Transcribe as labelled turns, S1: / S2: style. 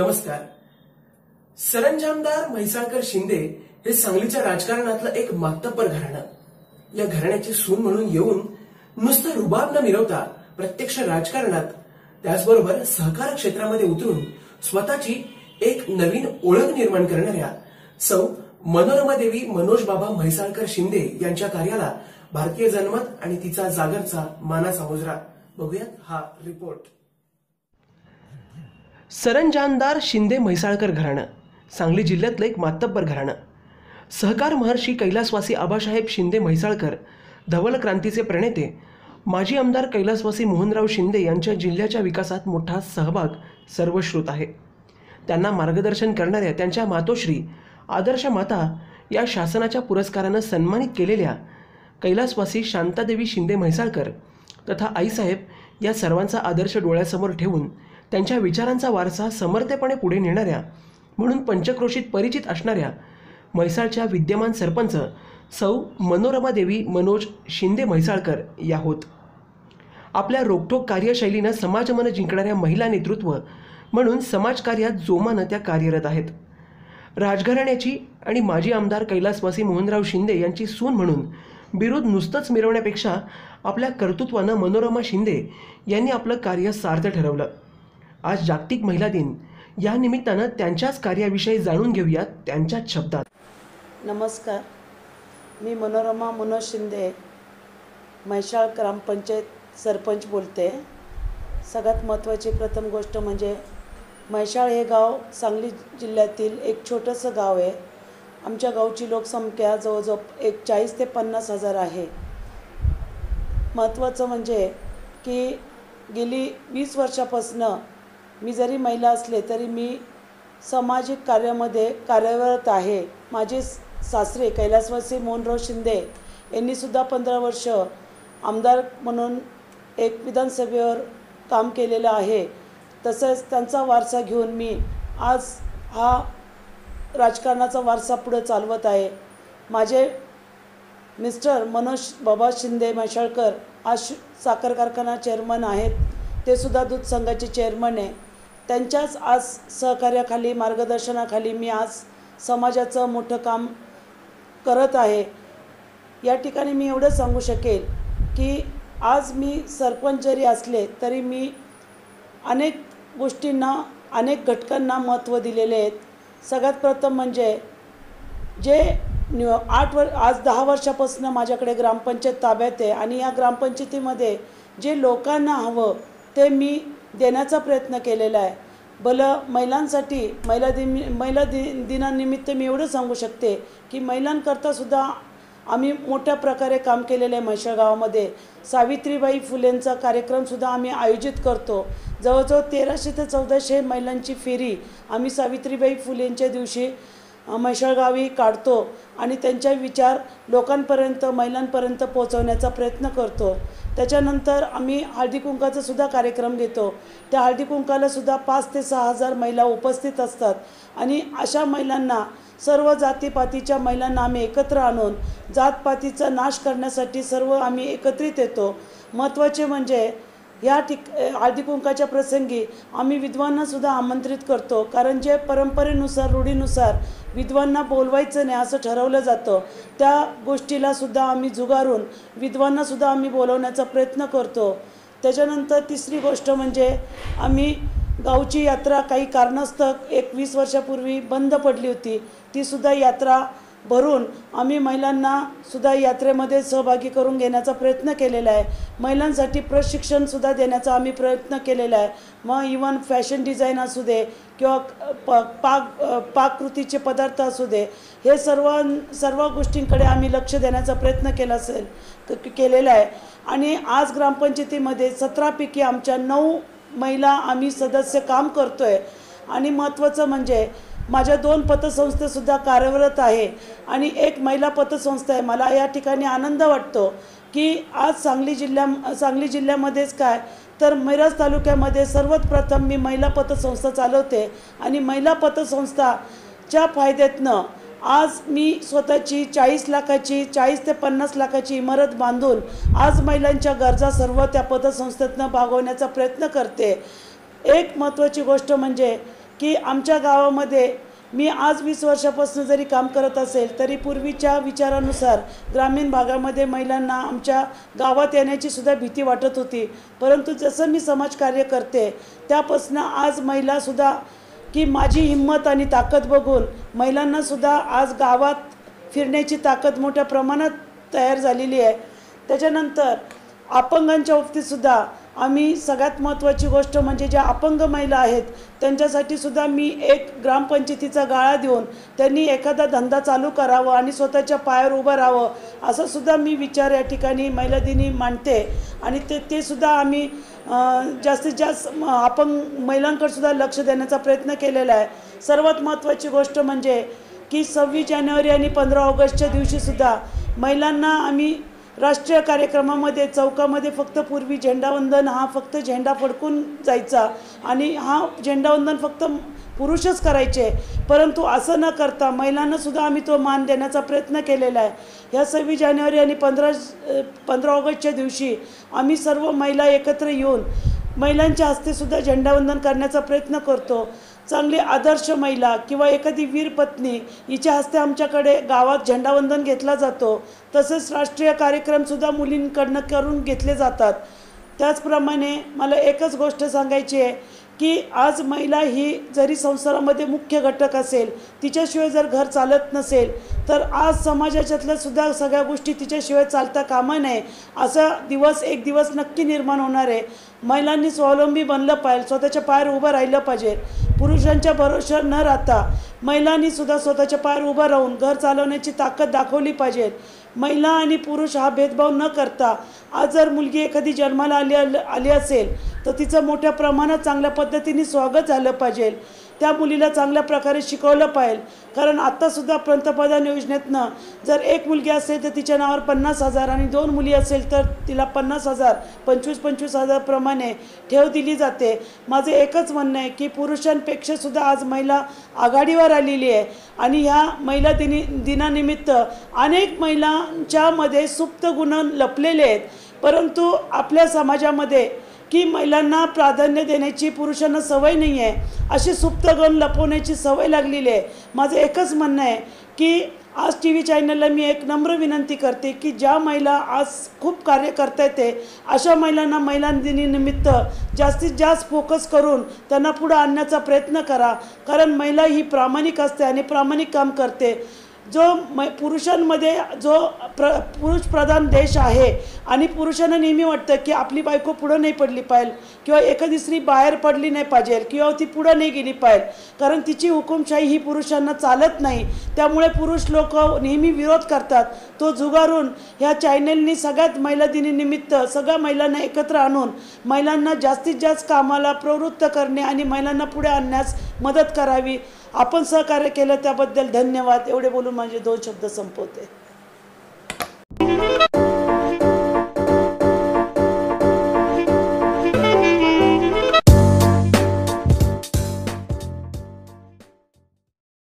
S1: नमस्कार. सरंजामदार म्हैसाळकर शिंदे हे सांगलीच्या राजकारणातलं एक मातब्बर घराणं. या घराण्याची सून म्हणून येऊन नुसतं रुबाब न मिरवता प्रत्यक्ष राजकारणात त्याचबरोबर सहकार क्षेत्रामध्ये उतरून स्वतःची एक नवीन ओळख निर्माण करणाऱ्या सौ मनोरमा देवी मनोज बाबा म्हैसाळकर शिंदे यांच्या कार्याला भारतीय जनमत आणि तिचा जागरचा मानाचा मुजरा. बघूयात हा रिपोर्ट सरंजानदार शिंदे म्हैसाळकर घराणं सांगली जिल्ह्यातलं एक मातब्बर घराणं. सहकार महर्षी कैलासवासी आबासाहेब शिंदे म्हैसाळकर धवल क्रांतीचे प्रणेते माजी आमदार कैलासवासी मोहनराव शिंदे यांच्या जिल्ह्याच्या विकासात मोठा सहभाग सर्वश्रुत आहे. त्यांना मार्गदर्शन करणाऱ्या त्यांच्या मातोश्री आदर्श माता या शासनाच्या पुरस्कारानं सन्मानित केलेल्या कैलासवासी शांतादेवी शिंदे म्हैसाळकर तथा आईसाहेब या सर्वांचा आदर्श डोळ्यासमोर ठेवून त्यांच्या विचारांचा वारसा समर्थपणे पुढे नेणाऱ्या म्हणून पंचक्रोशीत परिचित असणाऱ्या म्हैसाळच्या विद्यमान सरपंच सौ मनोरमा देवी मनोज शिंदे म्हैसाळकर या होत. आपल्या रोखोक कार्यशैलीनं समाजमन जिंकणाऱ्या महिला नेतृत्व म्हणून समाजकार्यात जोमानं त्या कार्यरत आहेत. राजघराण्याची आणि माजी आमदार कैलासवासी मोहनराव शिंदे यांची सून म्हणून बिरुद नुसतंच मिरवण्यापेक्षा आपल्या कर्तृत्वानं मनोरमा शिंदे यांनी आपलं कार्य सार्थ ठरवलं. आज जागतिक महिला दिन. या निमित्तानं त्यांच्याच कार्याविषयी जाणून घेऊयात त्यांच्याच शब्दात.
S2: नमस्कार. मी मनोरमा मनोज शिंदे म्हैसाळ ग्रामपंचायत सरपंच बोलते. सगळ्यात महत्त्वाची प्रथम गोष्ट म्हणजे म्हैसाळ हे गाव सांगली जिल्ह्यातील एक छोटंसं गाव आहे. आमच्या गावची लोकसंख्या जवळजवळ एक चाळीस ते पन्नास हजार आहे. महत्त्वाचं म्हणजे की गेली वीस वर्षापासनं मी जरी महिला असले तरी मी सामाजिक कार्यामध्ये कार्यरत आहे. माझे सासरे कैलासवासी मोहनराव शिंदे यांनीसुद्धा पंधरा वर्ष आमदार म्हणून एक विधानसभेवर काम केलेलं आहे. तसंच त्यांचा वारसा घेऊन मी आज हा राजकारणाचा वारसा पुढे चालवत आहे. माझे मिस्टर मनोज बाबा शिंदे म्हैसाळकर आज साखर कारखाना चेअरमन आहेत. ते सुद्धा दूध संघाचे चेअरमन आहे. त्यांच्याच आज सहकार्याखाली मार्गदर्शनाखाली मी आज समाजाचं मोठं काम करत आहे. या ठिकाणी मी एवढं सांगू शकेल की आज मी सरपंच जरी असले तरी मी अनेक गोष्टींना अनेक घटकांना महत्त्व दिलेले आहेत. सगळ्यात प्रथम म्हणजे जे न्यू आठ वर आज दहा वर्षापासून माझ्याकडे ग्रामपंचायत ताब्यात आहे आणि या ग्रामपंचायतीमध्ये जे लोकांना हवं ते मी देण्याचा प्रयत्न केलेला आहे. भलं महिलांसाठी महिला दिन महिला दि दिनानिमित्त मी एवढं सांगू शकते की महिलांकरता सुद्धा आम्ही मोठ्या प्रकारे काम केलेलं आहे म्हैसाळ गावामध्ये. सावित्रीबाई फुलेंचा कार्यक्रमसुद्धा आम्ही आयोजित करतो. जवळजवळ तेराशे ते चौदाशे महिलांची फेरी आम्ही सावित्रीबाई फुलेंच्या दिवशी अ, काढतो आणि त्यांचे विचार लोकांपर्यंत महिलांपर्यंत पोहोचवण्याचा प्रयत्न करतो. त्याच्यानंतर आम्ही हळदी कुंकाचा सुद्धा कार्यक्रम घेतो. त्या हळदी कुंकाला सुद्धा पाच ते सहा हजार महिला उपस्थित असतात आणि अशा महिलांना सर्व जातीपातीच्या महिलांना आम्ही एकत्र आणून जातपातीचा नाश करण्यासाठी सर्व आम्ही एकत्रित येतो. महत्त्वाचे म्हणजे या ठिक आदिकुंकाच्या प्रसंगी आम्ही विद्वांनासुद्धा आमंत्रित करतो. कारण जे परंपरेनुसार रूढीनुसार विद्वांना बोलवायचं नाही असं ठरवलं जातं त्या गोष्टीलासुद्धा आम्ही जुगारून विद्वांनासुद्धा आम्ही बोलवण्याचा प्रयत्न करतो. त्याच्यानंतर तिसरी गोष्ट म्हणजे आम्ही गावची यात्रा काही कारणास्तव एक वीस वर्षापूर्वी बंद पडली होती. तीसुद्धा यात्रा भरून आम्ही महिलांना सुद्धा यात्रेमध्ये सहभागी करून घेण्याचा प्रयत्न केलेला आहे. महिलांसाठी प्रशिक्षणसुद्धा देण्याचा आम्ही प्रयत्न केलेला आहे. मग इवन फॅशन डिझाईन असू दे किंवा प पाक पाककृतीचे पदार्थ असू दे हे सर्व सर्व गोष्टींकडे आम्ही लक्ष देण्याचा प्रयत्न केला असेल केलेला आहे. आणि आज ग्रामपंचायतीमध्ये सतरापैकी आमच्या नऊ महिला आम्ही सदस्य काम करतो आहे आणि महत्त्वाचं म्हणजे माझ्या दोन पतसंस्थेसुद्धा कार्यरत आहे आणि एक महिला पतसंस्था आहे. मला या ठिकाणी आनंद वाटतो की आज सांगली जिल्ह्या सांगली जिल्ह्यामध्येच काय तर मिरज तालुक्यामध्ये सर्वात प्रथम मी महिला पतसंस्था चालवते आणि महिला पतसंस्थाच्या फायद्यातनं आज मी स्वतःची चाळीस लाखाची चाळीस ते पन्नास लाखाची इमारत बांधून आज महिलांच्या गरजा सर्व त्या पतसंस्थेतनं भागवण्याचा प्रयत्न करते. एक महत्त्वाची गोष्ट म्हणजे की आमच्या गावामध्ये मी आज वीस वर्षापासून जरी काम करत असेल तरी पूर्वीच्या विचारानुसार ग्रामीण भागामध्ये महिलांना आमच्या गावात येण्याची सुद्धा भीती वाटत होती. परंतु जसं मी समाजकार्य करते त्यापासून आज महिलासुद्धा की माझी हिंमत आणि ताकद बघून महिलांनासुद्धा आज गावात फिरण्याची ताकद मोठ्या प्रमाणात तयार झालेली आहे. त्याच्यानंतर अपंगांच्या बाबतीतसुद्धा आम्ही सगळ्यात महत्त्वाची गोष्ट म्हणजे ज्या अपंग महिला आहेत त्यांच्यासाठी सुद्धा मी एक ग्रामपंचायतीचा गाळा देऊन त्यांनी एखादा धंदा चालू करावा आणि स्वतःच्या पायावर उभं राहावं असं सुद्धा मी विचार या ठिकाणी महिला दिनी मांडते. आणि ते ते सुद्धा आम्ही जास्तीत जास्त अपंग महिलांकडे सुद्धा लक्ष देण्याचा प्रयत्न केलेला आहे. सर्वात महत्त्वाची गोष्ट म्हणजे की सव्वीस जानेवारी आणि पंधरा ऑगस्टच्या दिवशीसुद्धा महिलांना आम्ही राष्ट्रीय कार्यक्रमामध्ये चौकामध्ये फक्त पूर्वी झेंडावंदन हा फक्त झेंडा फडकून जायचा. आणि हा झेंडावंदन फक्त पुरुषच करायचे. परंतु असं न करता महिलांनासुद्धा आम्ही तो मान देण्याचा प्रयत्न केलेला आहे. ह्या सव्वीस जानेवारी आणि पंधरा पंधरा ऑगस्टच्या दिवशी आम्ही सर्व महिला एकत्र येऊन महिलांच्या हस्तेसुद्धा झेंडावंदन करण्याचा प्रयत्न करतो. चांगली आदर्श महिला किंवा एखादी वीर पत्नी हिच्या हस्ते आमच्याकडे गावात झेंडावंदन घेतला जातो. तसेच राष्ट्रीय कार्यक्रमसुद्धा मुलींकडनं करून घेतले जातात. त्याचप्रमाणे मला एकच गोष्ट सांगायची आहे. की आज महिला ही जरी संसारामध्ये मुख्य घटक असेल तिच्याशिवाय जर घर चालत नसेल तर आज समाजाच्यातल्या सुद्धा सगळ्या गोष्टी तिच्याशिवाय चालता कामा नये असा दिवस एक दिवस नक्की निर्माण होणार आहे. महिलांनी स्वावलंबी बनलं पाहिजे स्वतःच्या पायावर उभं राहिलं पाहिजे. पुरुषांच्या भरोशावर न राहता महिलांनी सुद्धा स्वतःच्या पायावर उभं राहून घर चालवण्याची ताकद दाखवली पाहिजे. महिला आणि पुरुष हा भेदभाव न करता आज जर मुलगी एखादी जन्माला आली आली असेल तर तिचं मोठ्या प्रमाणात चांगल्या पद्धतीने स्वागत झालं पाहिजे. त्या मुलीला चांगल्या प्रकारे शिकवलं पाहिजे. कारण आत्तासुद्धा पंतप्रधान योजनेतनं जर एक मुलगी असेल तर तिच्या नावावर पन्नास हजार आणि दोन मुली असेल तर तिला पन्नास हजार पंचवीस पंचवीस हजारप्रमाणे ठेव दिली जाते. माझं एकच म्हणणं आहे की पुरुषांपेक्षासुद्धा आज महिला आघाडीवर आलेली आहे. आणि ह्या महिला दिनी दिनानिमित्त अनेक महिलांच्यामध्ये सुप्त गुण लपलेले आहेत. परंतु आपल्या समाजामध्ये की महिलांना प्राधान्य देण्याची पुरुषांना सवय नाही आहे अशी सुप्तगण लपवण्याची सवय लागलेली आहे. माझं एकच म्हणणं आहे की आज टी व्ही चॅनलला मी एक नम्र विनंती करते की ज्या महिला आज खूप कार्य करता येते अशा महिलांना महिला दिनीनिमित्त जास्तीत जास्त फोकस करून त्यांना पुढं आणण्याचा प्रयत्न करा. कारण महिला ही प्रामाणिक असते आणि प्रामाणिक काम करते. जो मै पुरुषांमध्ये जो प्र पुरुष प्रधान देश आहे आणि पुरुषांना नेहमी वाटतं की आपली बायको पुढं नाही पडली पाहिजे किंवा एखादी स्त्री बाहेर पडली नाही पाहिजे किंवा ती पुढं नाही गेली पाहिजे. कारण तिची हुकुमशाही ही पुरुषांना चालत नाही. त्यामुळे पुरुष लोक नेहमी विरोध करतात. तो जुगारून ह्या चॅनेलनी सगळ्यात महिला दिनीनिमित्त सगळ्या महिलांना एकत्र आणून महिलांना जास्तीत जास्त कामाला प्रवृत्त करणे आणि महिलांना पुढे आणण्यास मदत करावी. आपण सहकार्य केलं त्याबद्दल धन्यवाद. एवढे बोलून माझे दोन शब्द संपवते.